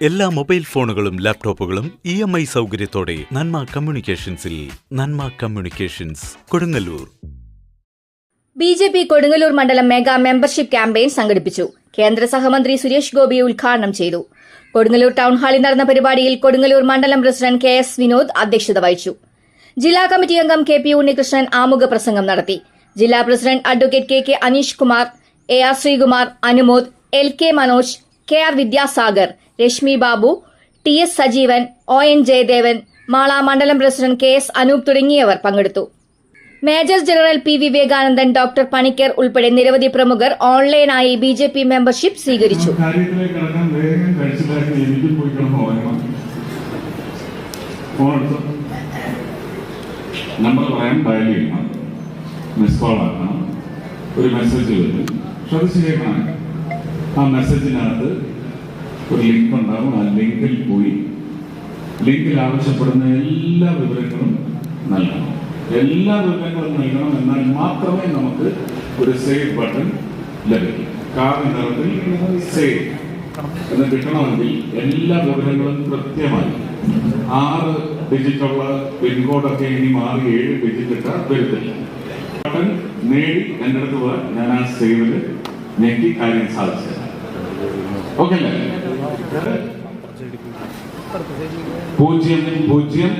എല്ലാ മൊബൈൽ ഫോണുകളും ലാപ്ടോപ്പുകളും ഇ എം ഐ സൗകര്യത്തോടെ നന്മ കമ്മ്യൂണിക്കേഷൻസിൽ Nanma communications Kodungallur. B J P Kodungallur മണ്ഡലം മെഗാ മെമ്പർഷിപ്പ് ക്യാമ്പയിൻ സംഘടിപ്പിച്ചു. കേന്ദ്ര സഹമന്ത്രി സുരേഷ് ഗോപി ഉദ്ഘാടനം ചെയ്തു. കൊടുങ്ങല്ലൂർ ടൗൺ ഹാളിൽ നടന്ന പരിപാടിയിൽ കൊടുങ്ങല്ലൂർ മണ്ഡലം പ്രസിഡന്റ് കെ എസ് വിനോദ് അധ്യക്ഷത വഹിച്ചു. ജില്ലാ കമ്മിറ്റി അംഗം കെ പി ഉണ്ണികൃഷ്ണൻ ആമുഖ പ്രസംഗം നടത്തി. ജില്ലാ president advocate K K Aneesh Kumar A R Sreekumar Anumod L K Manoj K R Vidyasagar Rashmi Babu T S Sajeevan O N Jayadevan Mala മണ്ഡലം president K S Anoop തുടങ്ങിയവർ പങ്കെടുത്തു. Major general P Vivekanandan doctor Panicker ഉൾപ്പെടെ നിരവധി പ്രമുഖർ ഓൺലൈനായി B J P membership സ്വീകരിച്ചു. ഒരു message വരും. ശ്രദ്ധിച്ചേക്കണം ആ മെസ്സേജിനകത്ത് ഒരു ലിങ്ക് ഉണ്ടാവും. ആ ലിങ്കിൽ പോയി. ലിങ്കിൽ ആവശ്യപ്പെടുന്ന എല്ലാ വിവരങ്ങളും നൽകണം. എല്ലാ വിവരങ്ങളും നൽകണം എന്നാൽ മാത്രമേ നമുക്ക് ഒരു സേവ് ബട്ടൺ ലഭിക്കും. കാർഡ് നിറത്തിൽ സേവ് എന്ന് കിട്ടണമെങ്കിൽ എല്ലാ വിവരങ്ങളും കൃത്യമായി. ആറ് ഡിജിറ്റുള്ള പിൻകോഡൊക്കെ ഇനി മാറി ഏഴ് ഡിജിറ്റ് വരത്തില്ല. ബട്ടൺ നേടി എന്റെ അടുത്ത് പോകാൻ ഞാൻ ആ സേവിൽ ഞെക്കി കാര്യം സാധിച്ചത് ഓക്കെ അല്ലേ പൂജ്യം പൂജ്യം.